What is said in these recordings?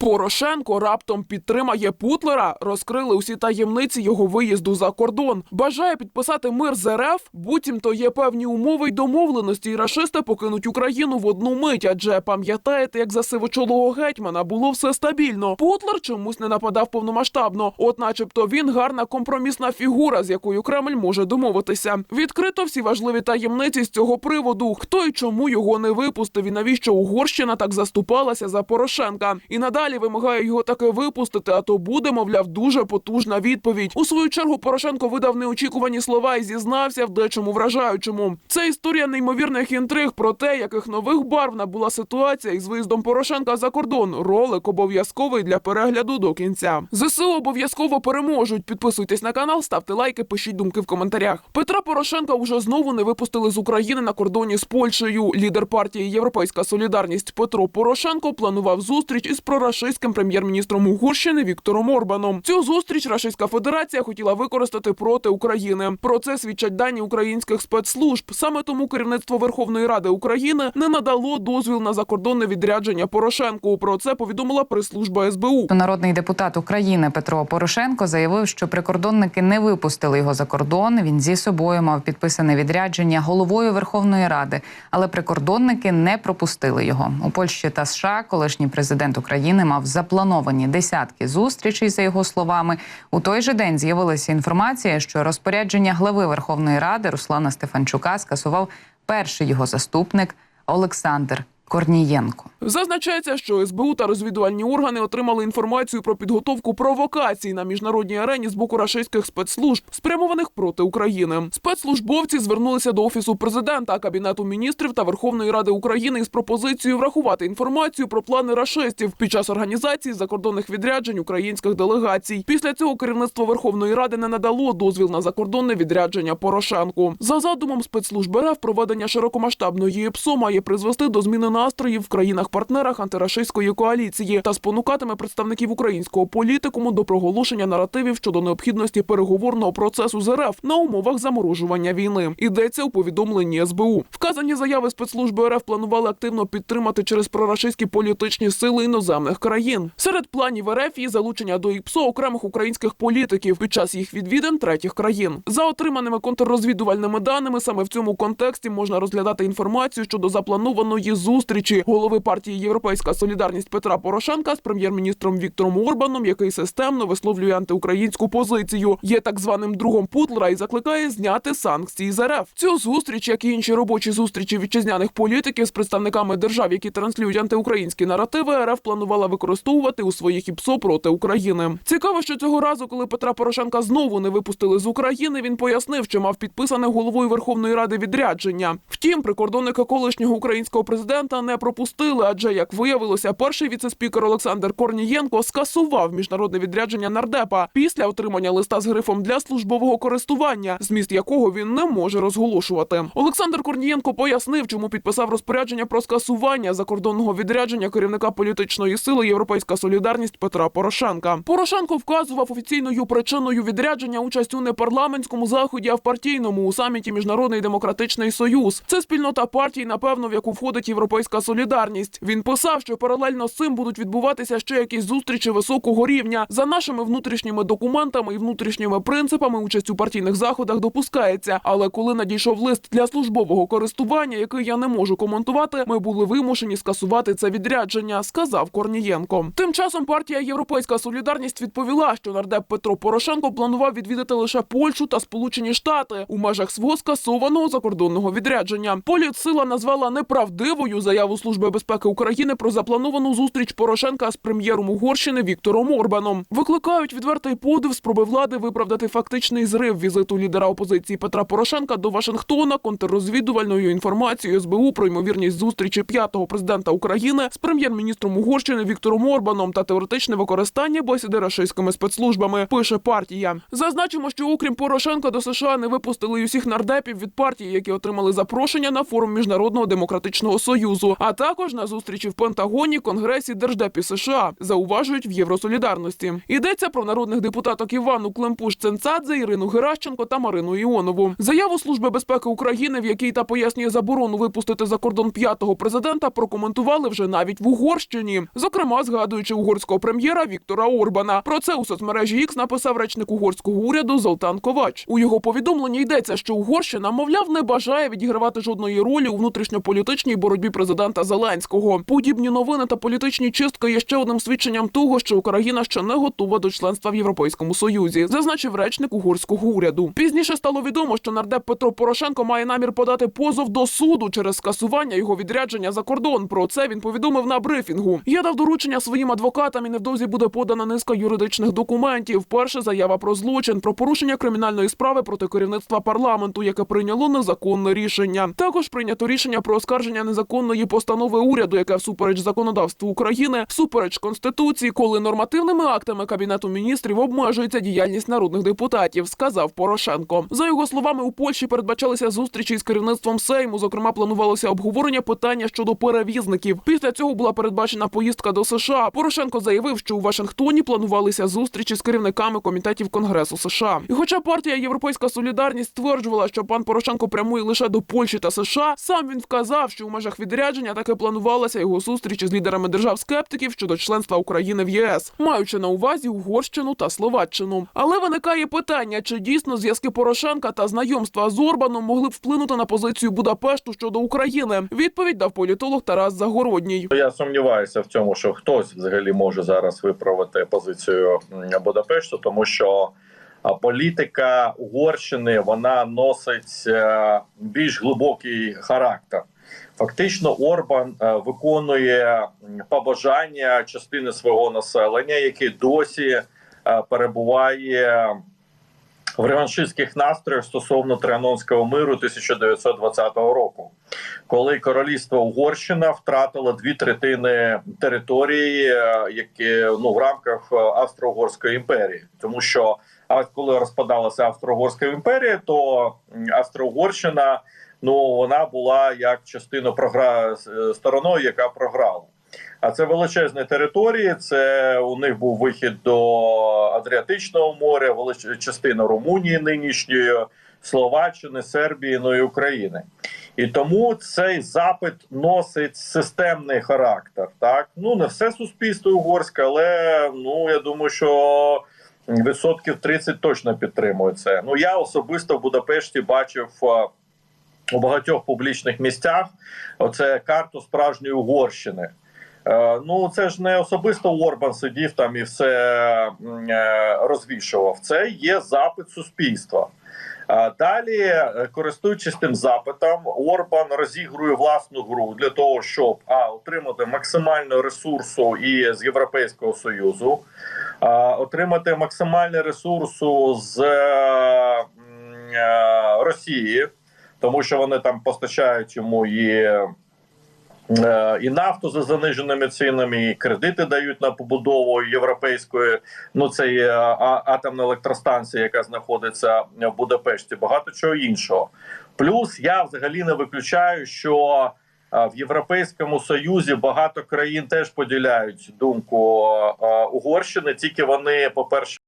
Порошенко раптом підтримає Путлера, розкрили усі таємниці його виїзду за кордон. Бажає підписати мир з РФ, буцімто є певні умови й домовленості, і рашисти покинуть Україну в одну мить. Адже пам'ятаєте, як за сивочолого гетьмана було все стабільно. Путлер чомусь не нападав повномасштабно. От, начебто, він гарна компромісна фігура, з якою Кремль може домовитися. Відкрито всі важливі таємниці з цього приводу. Хто і чому його не випустив, і навіщо Угорщина так заступалася за Порошенка. І надалі вимагає його таки випустити, а то буде, мовляв, дуже потужна відповідь. У свою чергу Порошенко видав неочікувані слова і зізнався в дечому вражаючому. Це історія неймовірних інтриг про те, яких нових барв набула ситуація із виїздом Порошенка за кордон. Ролик обов'язковий для перегляду до кінця. ЗСУ обов'язково переможуть. Підписуйтесь на канал, ставте лайки, пишіть думки в коментарях. Петра Порошенка вже знову не випустили з України на кордоні з Польщею. Лідер партії Європейська Солідарність Петро Порошенко планував зустріч із прорашистським прем'єр-міністром Угорщини Віктором Орбаном. Цю зустріч Рашистська Федерація хотіла використати проти України. Про це свідчать дані українських спецслужб. Саме тому керівництво Верховної Ради України не надало дозвіл на закордонне відрядження Порошенку. Про це повідомила прес-служба СБУ. Народний депутат України Петро Порошенко заявив, що прикордонники не випустили його за кордон. Він зі собою мав підписане відрядження головою Верховної Ради, але прикордонники не пропустили його. У Польщі та США колишній президент України мав заплановані десятки зустрічей. За його словами, у той же день з'явилася інформація, що розпорядження глави Верховної Ради Руслана Стефанчука скасував перший його заступник Олександр Корнієнко. Зазначається, що СБУ та розвідувальні органи отримали інформацію про підготовку провокацій на міжнародній арені з боку рашистських спецслужб, спрямованих проти України. Спецслужбовці звернулися до офісу президента, кабінету міністрів та Верховної Ради України із пропозицією врахувати інформацію про плани рашистів під час організації закордонних відряджень українських делегацій. Після цього керівництво Верховної Ради не надало дозвіл на закордонне відрядження Порошенку. За задумом спецслужб РФ проведення широкомасштабної ЄПСО має призвести до зміни настроїв в країнах-партнерах антирашистської коаліції та спонукатиме представників українського політикуму до проголошення наративів щодо необхідності переговорного процесу з РФ на умовах заморожування війни. Йдеться у повідомленні СБУ. Вказані заяви спецслужби РФ планували активно підтримати через прорашистські політичні сили іноземних країн. Серед планів РФ є залучення до ІПСО окремих українських політиків під час їх відвідин третіх країн. За отриманими контррозвідувальними даними, саме в цьому контексті можна розглядати інформацію щодо запланованої зустрічі голови партії Європейська Солідарність Петра Порошенка з прем'єр-міністром Віктором Орбаном, який системно висловлює антиукраїнську позицію, є так званим другом Путлера і закликає зняти санкції з РФ. Цю зустріч, як і інші робочі зустрічі вітчизняних політиків з представниками держав, які транслюють антиукраїнські наративи, РФ планувала використовувати у своїх ІПСО проти України. Цікаво, що цього разу, коли Петра Порошенка знову не випустили з України, він пояснив, що мав підписане головою Верховної Ради відрядження. Втім, прикордонника колишнього українського президента не пропустили, адже як виявилося, перший віцеспікер Олександр Корнієнко скасував міжнародне відрядження нардепа після отримання листа з грифом для службового користування, зміст якого він не може розголошувати. Олександр Корнієнко пояснив, чому підписав розпорядження про скасування закордонного відрядження керівника політичної сили Європейська Солідарність Петра Порошенка. Порошенко вказував офіційною причиною відрядження участь у не парламентському заході, а в партійному у саміті Міжнародний демократичний союз. Це спільнота партій, напевно, в яку входить Європейська солідарність. Він писав, що паралельно з цим будуть відбуватися ще якісь зустрічі високого рівня. За нашими внутрішніми документами і внутрішніми принципами участь у партійних заходах допускається. Але коли надійшов лист для службового користування, який я не можу коментувати, ми були вимушені скасувати це відрядження, сказав Корнієнко. Тим часом партія Європейська солідарність відповіла, що нардеп Петро Порошенко планував відвідати лише Польщу та Сполучені Штати у межах свого скасованого закордонного відрядження. Політсила назвала неправдивою заяву Служби безпеки України про заплановану зустріч Порошенка з прем'єром Угорщини Віктором Орбаном. Викликають відвертий подив спроби влади виправдати фактичний зрив візиту лідера опозиції Петра Порошенка до Вашингтона контррозвідувальною інформацією СБУ про ймовірність зустрічі п'ятого президента України з прем'єр-міністром Угорщини Віктором Орбаном та теоретичне використання бесіди рашистськими спецслужбами. Пише партія. Зазначимо, що окрім Порошенка до США не випустили усіх нардепів від партії, які отримали запрошення на форум міжнародного демократичного союзу. Союзу, а також на зустрічі в Пентагоні, Конгресі, Держдепі США, зауважують в Євросолідарності. Йдеться про народних депутаток Івану Клемпуш Ценцадзе, Ірину Геращенко та Марину Іонову. Заяву Служби безпеки України, в якій та пояснює заборону випустити за кордон п'ятого президента, прокоментували вже навіть в Угорщині, зокрема згадуючи угорського прем'єра Віктора Орбана. Про це у соцмережі X написав речник угорського уряду Золтан Ковач. У його повідомленні йдеться, що Угорщина, мовляв, не бажає відігравати жодної ролі у внутрішньополітичній боротьбі президента Зеленського. Подібні новини та політичні чистки є ще одним свідченням того, що Україна ще не готова до членства в Європейському Союзі, зазначив речник угорського уряду. Пізніше стало відомо, що нардеп Петро Порошенко має намір подати позов до суду через скасування його відрядження за кордон. Про це він повідомив на брифінгу. Я дав доручення своїм адвокатам і невдовзі буде подана низка юридичних документів. Перше заява про злочин, про порушення кримінальної справи проти керівництва парламенту, яке прийняло незаконне рішення. Також прийнято рішення про оскарження незаконної постанови уряду, яке всупереч законодавству України, всупереч конституції, коли нормативними актами кабінету міністрів обмежується діяльність народних депутатів, сказав Порошенко. За його словами, у Польщі передбачалися зустрічі з керівництвом Сейму. Зокрема, планувалося обговорення питання щодо перевізників. Після цього була передбачена поїздка до США. Порошенко заявив, що у Вашингтоні планувалися зустрічі з керівниками комітетів Конгресу США. І хоча партія Європейська Солідарність стверджувала, що пан Порошенко прямує лише до Польщі та США, сам він вказав, що у межах відрядження таки планувалася його зустріч з лідерами держав скептиків щодо членства України в ЄС, маючи на увазі Угорщину та Словаччину. Але виникає питання, чи дійсно зв'язки Порошенка та знайомства з Орбаном могли б вплинути на позицію Будапешту щодо України. Відповідь дав політолог Тарас Загородній. Я сумніваюся в цьому, що хтось взагалі може зараз виправити позицію Будапешту, тому що політика Угорщини вона носить е, більш глибокий характер. Фактично, Орбан е, виконує побажання частини свого населення, яке досі е, перебуває в реваншистських настроях стосовно Трианонського миру 1920 року коли королівство Угорщина втратило дві третини території, е, які ну в рамках Австро-Угорської імперії, тому що а коли розпадалася Австро-Угорська імперія, то Австро-Угорщина ну вона була як частина програ е, стороною, яка програла. А це величезні території. Це у них був вихід до Адріатичного моря, велич... частина Румунії нинішньої, Словаччини, Сербії, ну і України. І тому цей запит носить системний характер. Так, ну не все суспільство угорське, але ну я думаю, що відсотків 30 точно підтримує це. Ну я особисто в Будапешті бачив. У багатьох публічних місцях оце карту справжньої Угорщини. Е, Ну, це ж не особисто Орбан сидів там і все е, розвішував. Це є запит суспільства. А Далі, е, користуючись тим запитом, Орбан розігрує власну гру для того, щоб а отримати максимально ресурсу і з Європейського союзу, а отримати максимальний ресурсу з а, м, е, Росії, тому що вони там постачають йому і. Е, І нафту за заниженими цінами, і кредити дають на побудову європейської. Ну це є атомна електростанція, яка знаходиться в Будапешті. Багато чого іншого. Плюс я взагалі не виключаю, що в Європейському Союзі багато країн теж поділяють думку Угорщини. Тільки вони, по перше,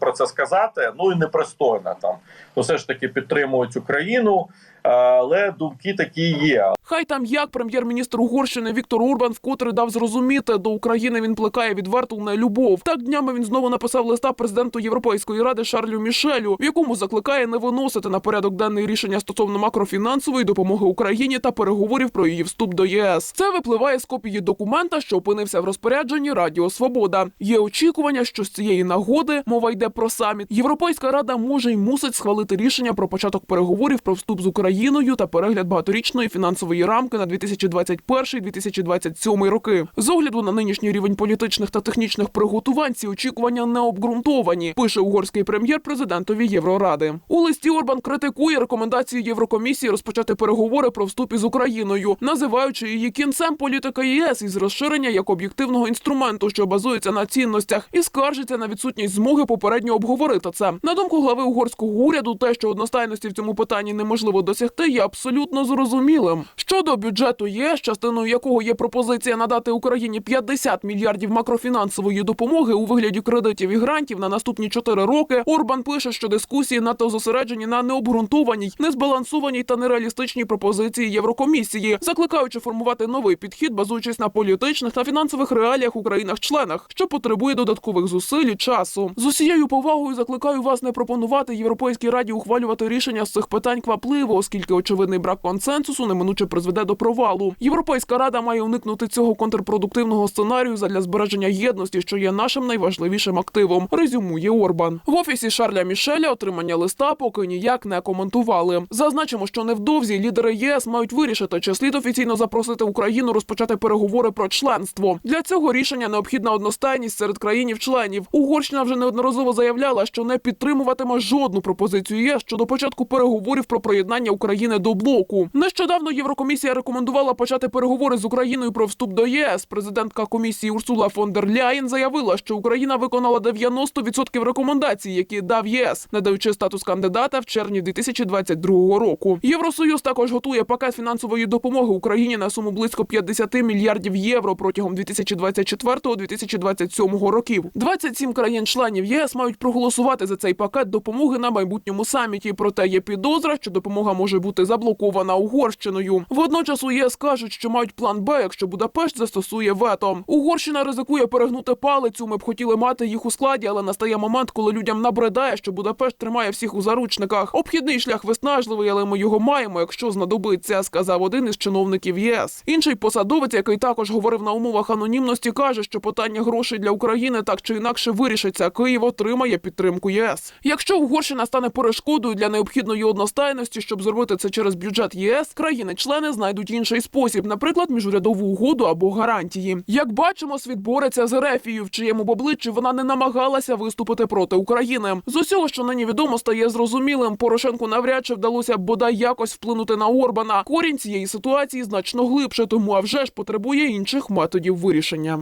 про це сказати, ну і непристойно там. Ну, все ж таки підтримують Україну, але думки такі є. Хай там як прем'єр-міністр Угорщини Віктор Урбан вкотре дав зрозуміти, до України він плекає відверту нелюбов. Так днями він знову написав листа президенту Європейської ради Шарлю Мішелю, в якому закликає не виносити на порядок денний рішення стосовно макрофінансової допомоги Україні та переговорів про її вступ до ЄС. Це випливає з копії документа, що опинився в розпорядженні Радіо Свобода. Є очікування, що з цієї нагоди мова йде про саміт. Європейська рада може й мусить схвалити рішення про початок переговорів про вступ з Україною та перегляд багаторічної фінансової рамки на 2021-2027 роки. З огляду на нинішній рівень політичних та технічних приготувань ці очікування не обґрунтовані, пише угорський прем'єр президентові Євроради. У листі Орбан критикує рекомендації Єврокомісії розпочати переговори про вступ із Україною, називаючи її кінцем політики ЄС із розширення як об'єктивного інструменту, що базується на цінностях, і скаржиться на відсутність змоги попередньо обговорити це. На думку глави угорського уряду, те, що одностайності в цьому питанні неможливо досягти, досягти, є абсолютно зрозумілим. Щодо бюджету ЄС, частиною якого є пропозиція надати Україні 50 мільярдів макрофінансової допомоги у вигляді кредитів і грантів на наступні 4 роки, Орбан пише, що дискусії надто зосереджені на необґрунтованій, незбалансованій та нереалістичній пропозиції Єврокомісії, закликаючи формувати новий підхід, базуючись на політичних та фінансових реаліях у країнах-членах, що потребує додаткових зусиль і часу. З усією повагою закликаю вас не пропонувати Європейській раді ухвалювати рішення з цих питань квапливо, оскільки очевидний брак консенсусу неминуче призведе до провалу. Європейська рада має уникнути цього контрпродуктивного сценарію задля збереження єдності, що є нашим найважливішим активом. Резюмує Орбан в офісі Шарля Мішеля. Отримання листа поки ніяк не коментували. Зазначимо, що невдовзі лідери ЄС мають вирішити, чи слід офіційно запросити Україну розпочати переговори про членство. Для цього рішення необхідна одностайність серед країнів-членів. Угорщина вже неодноразово заявляла, що не підтримуватиме жодну пропозицію ЄС щодо початку переговорів про приєднання України до блоку. Нещодавно Єврокомісія рекомендувала почати переговори з Україною про вступ до ЄС. Президентка комісії Урсула фон дер Ляєн заявила, що Україна виконала 90% рекомендацій, які дав ЄС, надаючи статус кандидата в червні 2022 року. Євросоюз також готує пакет фінансової допомоги Україні на суму близько 50 мільярдів євро протягом 2024-2027 років. 27 країн-членів ЄС мають проголосувати за цей пакет допомоги на майбутньому саміті. Проте є підозра, що допомога може бути заблокована Угорщиною. Водночас у ЄС кажуть, що мають план Б, якщо Будапешт застосує вето. Угорщина ризикує перегнути палицю. Ми б хотіли мати їх у складі, але настає момент, коли людям набридає, що Будапешт тримає всіх у заручниках. Обхідний шлях виснажливий, але ми його маємо, якщо знадобиться, сказав один із чиновників ЄС. Інший посадовець, який також говорив на умовах анонімності, каже, що питання грошей для України так чи інакше вирішиться. Київ отримає підтримку ЄС. Якщо Угорщина стане перешкодою для необхідної одностайності, щоб зробити це через бюджет ЄС, країни-члени знайдуть інший спосіб, наприклад, міжурядову угоду або гарантії. Як бачимо, світ бореться з Ерефією, в чиєму обличчі вона не намагалася виступити проти України. З усього, що нині відомо, стає зрозумілим. Порошенку навряд чи вдалося бодай якось вплинути на Орбана. Корінь цієї ситуації значно глибше, тому а вже ж потребує інших методів вирішення.